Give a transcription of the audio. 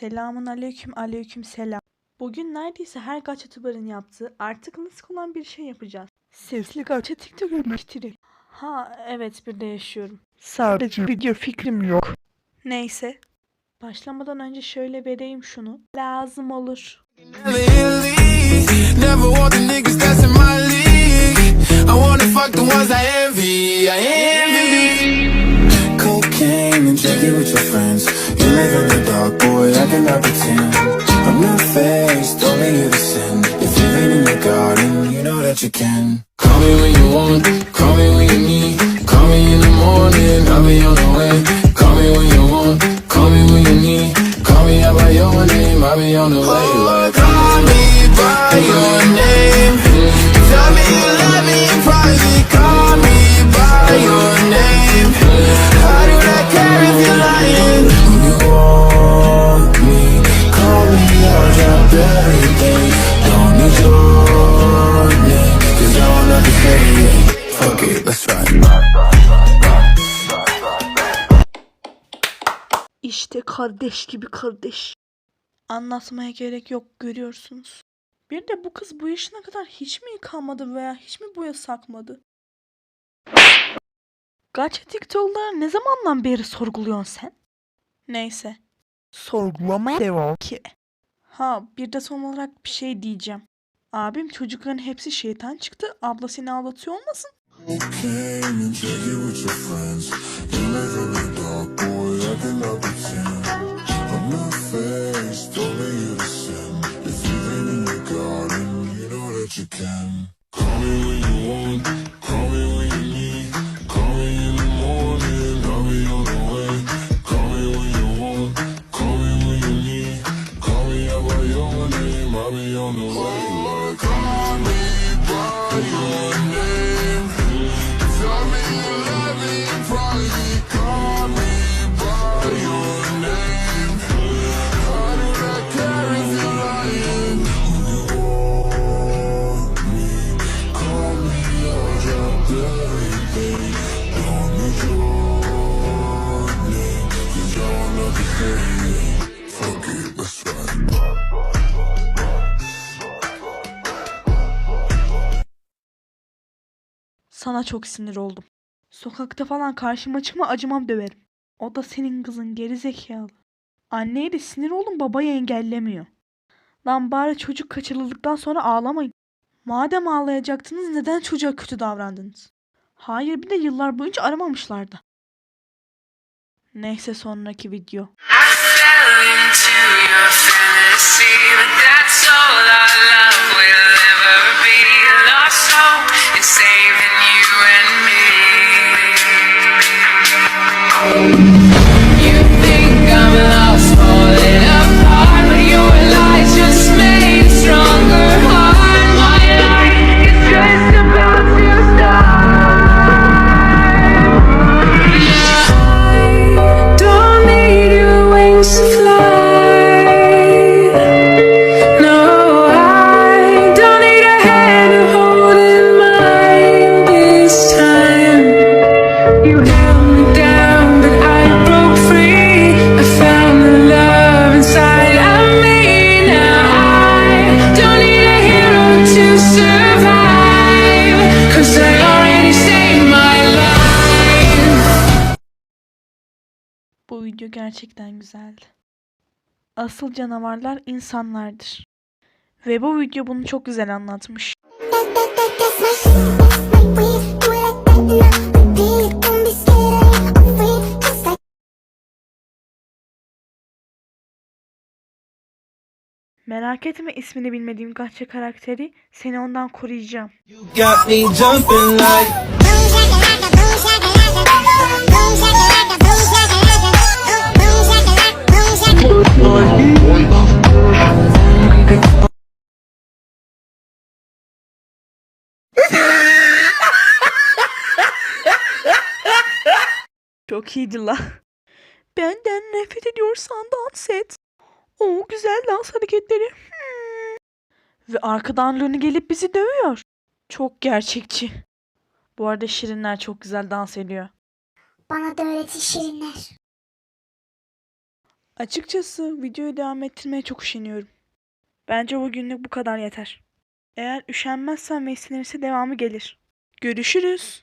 Selamun aleyküm aleyküm selam. Bugün neredeyse her gacha tuber'ın yaptığı artık klasik olan bir şey yapacağız. Sesli gacha TikTok örnekleri. Ha evet bir de yaşıyorum. Sadece video fikrim yok. Neyse. Başlamadan önce şöyle vereyim şunu. Lazım olur. Never. Cocaine and drinking with your friends. You the dark. I pretend. I'm not faced, only you to sin. If you've been in your garden, you know that you can. Call me when you want, call me when you need. Call me in the morning, I'll be on the way. Call me when you want, call me when you need. Call me out by your name, I'll be on the way. Oh, like, call me by your name. Tell me you love me in private. Call me by your name. Kardeş gibi kardeş. Anlatmaya gerek yok görüyorsunuz. Bir de bu kız bu yaşına kadar hiç mi yıkanmadı veya hiç mi boya sakmadı? Gacha TikTok'ları ne zamandan beri sorguluyorsun sen? Neyse. Sorgulama devam ki. Ha bir de son olarak bir şey diyeceğim. Abim çocukların hepsi şeytan çıktı. Abla seni ağlatıyor olmasın? Came Come on, baby, Sana çok sinir oldum. Sokakta falan karşıma çıkma acımam döverim. O da senin kızın gerizekalı. Anneye de sinir oldum babayı engellemiyor. Lan bari çocuk kaçırıldıktan sonra ağlamayın. Madem ağlayacaktınız neden çocuğa kötü davrandınız? Hayır bir de yıllar boyunca aramamışlardı. Neyse sonraki video. fell into your fantasy, but that's all our love You video gerçekten güzeldi. Asıl canavarlar insanlardır. Ve bu video bunu çok güzel anlatmış. Merak etme ismini bilmediğim gacha karakteri seni ondan koruyacağım. Got me jumping like. Çok iyiydi la. Benden nefret ediyorsan dans et. O güzel dans hareketleri. Hmm. Ve arkadan Luni gelip bizi dövüyor. Çok gerçekçi. Bu arada Şirinler çok güzel dans ediyor. Bana da öğretin şirinler. Açıkçası videoyu devam ettirmeye çok üşeniyorum. Bence bugünlük bu kadar yeter. Eğer üşenmezsen ve sinirse devamı gelir. Görüşürüz.